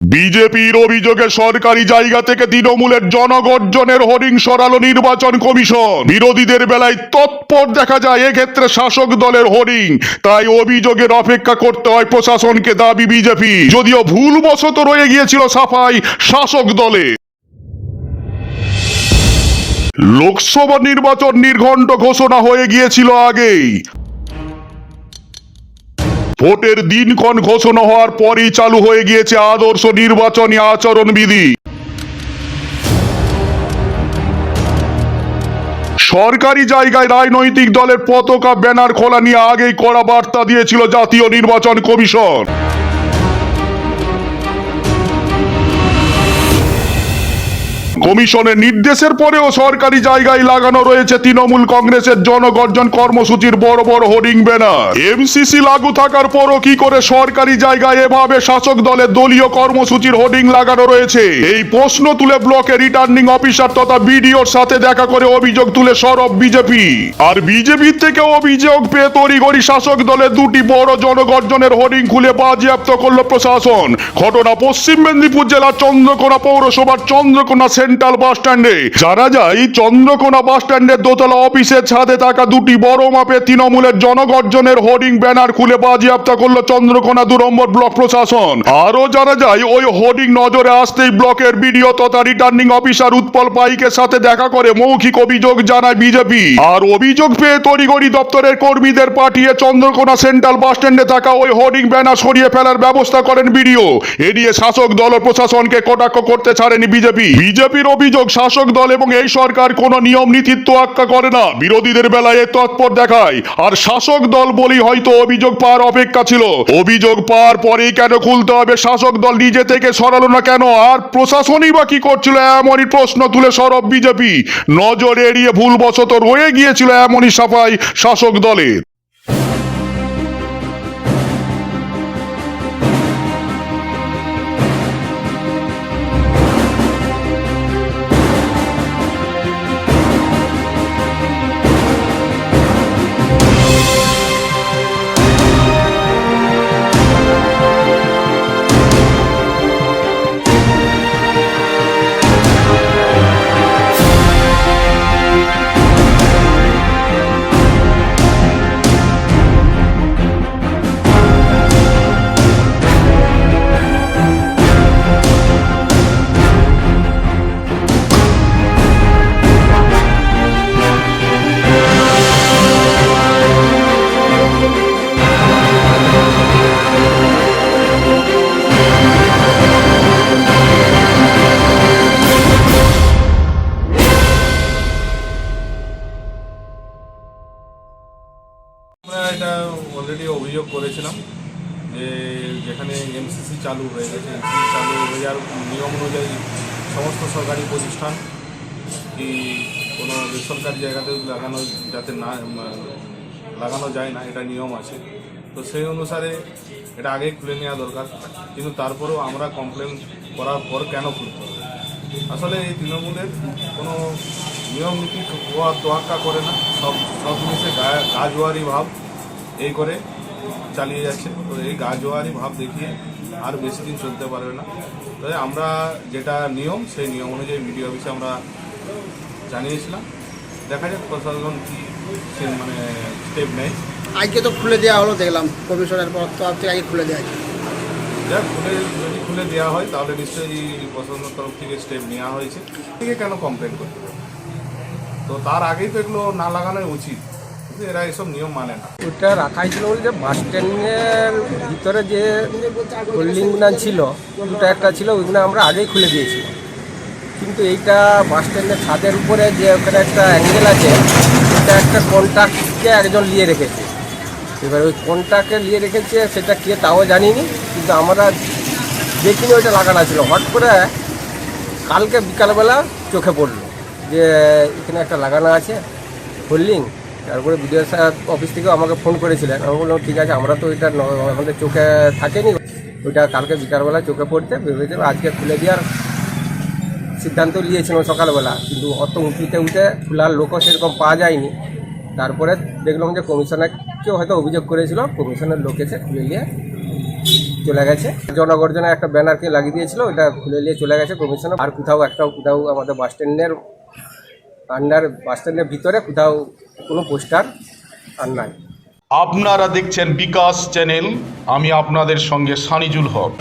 বিজেপির অভিযোগে সরকারি জায়গা থেকে তৃণমূলের জনগর্জনের হরিং সরালো নির্বাচন কমিশন। বিরোধীদের বেলায় তৎপর দেখা যায়, এক্ষেত্রে শাসক দলের হরিং তাই অভিযোগের অপেক্ষা করতে হয় প্রশাসনকে, দাবি বিজেপি। যদিও ভুলবশত রয়ে গিয়েছিল সাফাই শাসক দলে। লোকসভা নির্বাচন নির্ঘণ্ট ঘোষণা হয়ে গিয়েছিল আগেই। ভোটের দিনক্ষণ ঘোষণা হওয়ার পরই চালু হয়ে গিয়েছে আদর্শ নির্বাচনী আচরণবিধি। সরকারি জায়গায় রাজনৈতিক দলের পতাকা, ব্যানার, খোলা নিয়ে আগেই কড়া বার্তা দিয়েছিল জাতীয় নির্বাচন কমিশন। কমিশনের নির্দেশের পরেও সরকারি জায়গায় লাগানো রয়েছে তৃণমূল কংগ্রেসের জনগর্জন কর্মসূচির বড় বড় হোর্ডিং ব্যানার। এমসিসি লাগু থাকার পরও কি করে সরকারি জায়গায় এভাবে শাসক দলের দলীয় কর্মসূচির হোর্ডিং লাগানো রয়েছে? এই প্রশ্ন তুলে ব্লকে রিটার্নিং অফিসার তথা বিডিওর সাথে দেখা করে অভিযোগ তুলে সরব বিজেপি। আর বিজেপির থেকে অভিযোগ পেয়ে তড়িঘড়ি শাসক দলের দুটি বড় জনগর্জনের হোর্ডিং খুলে বাজেয়াপ্ত করল প্রশাসন। ঘটনা পশ্চিম মেদিনীপুর জেলার চন্দ্রকোনা পৌরসভার চন্দ্রকোনা সেন্ট্রাল বাস স্ট্যান্ডে জানা যায়, চন্দ্রকোনা বাস স্ট্যান্ডের দোতলা অফিসের ছাদে থাকা দুটি বড় মাপের তৃণমূলের জনগর্জনের হোর্ডিং ব্যানার খুলে বাজেয়াপ্ত করল চন্দ্রকোনা দু নম্বর ব্লক প্রশাসন। আরও জানা যায়, ওই হোর্ডিং নজরে আসতেই ব্লকের বিডিও তথা রিটার্নিং অফিসার উৎপল পাইকের সাথে দেখা করে মৌখিক অভিযোগ জানায় বিজেপি। আর অভিযোগ পেয়ে তড়িঘড়ি দপ্তরের কর্মীদের পাঠিয়ে চন্দ্রকোনা সেন্ট্রাল বাস স্ট্যান্ডে থাকা ওই হোর্ডিং ব্যানার সরিয়ে ফেলার ব্যবস্থা করেন বিডিও। এ নিয়ে শাসক দল প্রশাসনকে কটাক্ষ করতে ছাড়েনি বিজেপি। বিজেপি বিজেপির অভিযোগ, শাসক দল এবং এই সরকার কোনো নিয়ম নীতিত্ব আক্কা করে না। বিরোধীদের বেলায় তৎপর দেখায়, আর শাসক দল বলেই হয়তো অভিযোগ পাওয়ার অপেক্ষা ছিল। অভিযোগ পাওয়ার পরেই কেন খুলতে হবে? শাসক দল নিজে থেকে সরালো না কেন? আর প্রশাসনই বা কি করছিল? এমনই প্রশ্ন তুলে সরব বিজেপি। নজর এড়িয়ে ভুলবশত রয়ে গিয়েছিল এমনই সাফাই শাসক দলের। অভিযোগ করেছিলাম যে যেখানে এমসিসি চালু হয়ে গেছে এমসিসি চালু হয়ে যাওয়ার নিয়ম অনুযায়ী সমস্ত সরকারি প্রতিষ্ঠান কি কোনো বেসরকারি জায়গাতে লাগানো যাতে না লাগানো যায় না এটা নিয়ম আছে তো সেই অনুসারে এটা আগেই খুলে নেওয়া দরকার কিন্তু তারপরেও আমরা কমপ্লেন করার পর কেন খুলতে হবে আসলে এই তৃণমূলের কোনো নিয়ম নীতি তোয়াক্কা করে না সব সব জিনিসে গা- গাজোয়ারি ভাব এই করে চালিয়ে যাচ্ছে। তো এই গাজোয়ারি ভাব দেখিয়ে আর বেশি দিন চলতে পারবে না। তবে আমরা যেটা নিয়ম সেই নিয়ম অনুযায়ী ভিডিও অফিসে আমরা জানিয়েছিলাম। দেখা যাক প্রশাসন কি সে মানে স্টেপ নেয়। আজকে তো খুলে দেওয়া হলো দেখলাম। কমিশনের পর তরফ থেকে আগে খুলে দেওয়া যাক খুলে যদি খুলে দেওয়া হয় তাহলে নিশ্চয়ই প্রশাসনের তরফ থেকে স্টেপ নেওয়া হয়েছে। থেকে কেন কমপ্লেন করতে হবে? তো তার আগেই তো এগুলো না লাগানোই উচিত। কিন্তু এরা এসব নিয়ম মানে না। ওটা রাখা ছিল বলতে বাস স্ট্যান্ডের ভিতরে যে হোল্ডিংগুলো ছিল, দুটো একটা ছিল, ওইগুলো আমরা আগেই খুলে দিয়েছিলাম কিন্তু এইটা বাস স্ট্যান্ডের ছাদের উপরে যে ওখানে একটা অ্যাঙ্গেল আছে, ওটা একটা কন্ট্রাক্টকে একজন নিয়ে রেখেছে। এবার ওই কন্ট্রাক্টকে নিয়ে রেখেছে, সেটা কে তাও জানিনি, কিন্তু আমরা দেখিনি ওইটা লাগানো ছিল। হট করে কালকে বিকালবেলা চোখে পড়ল যে এখানে একটা লাগানো আছে, হোল্ডিং। তারপরে বিডিও স্যার অফিস থেকেও আমাকে ফোন করেছিলেন। আমি বললাম, ঠিক আছে, আমরা তো ওইটা ন- আমাদের চোখে থাকেনি। ওইটা কালকে বিকালবেলা চোখে পড়তে ভেবেছে আজকে খুলে দেওয়ার সিদ্ধান্ত নিয়েছিলাম সকালবেলা। কিন্তু অত উঁচুতে উঠে খোলার লোকও সেরকম পাওয়া যায়নি। তারপরে দেখলাম যে কমিশনারকেও হয়তো অভিযোগ করেছিল। কমিশনের লোক এসে খুলে নিয়ে চলে গেছে। জনগর্জনে একটা ব্যানারকে লাগিয়ে দিয়েছিল। ওটা খুলে নিয়ে চলে গেছে কমিশনে আর কোথাও একটাও, কোথাও আমাদের বাস স্ট্যান্ডের আন্ডার বাস স্ট্যান্ডের ভিতরে কোথাও কোনো পোস্টার আর নাই। আপনারা দেখছেন বিকাশ চ্যানেল আমি আপনাদের সঙ্গে সানিজুল হক।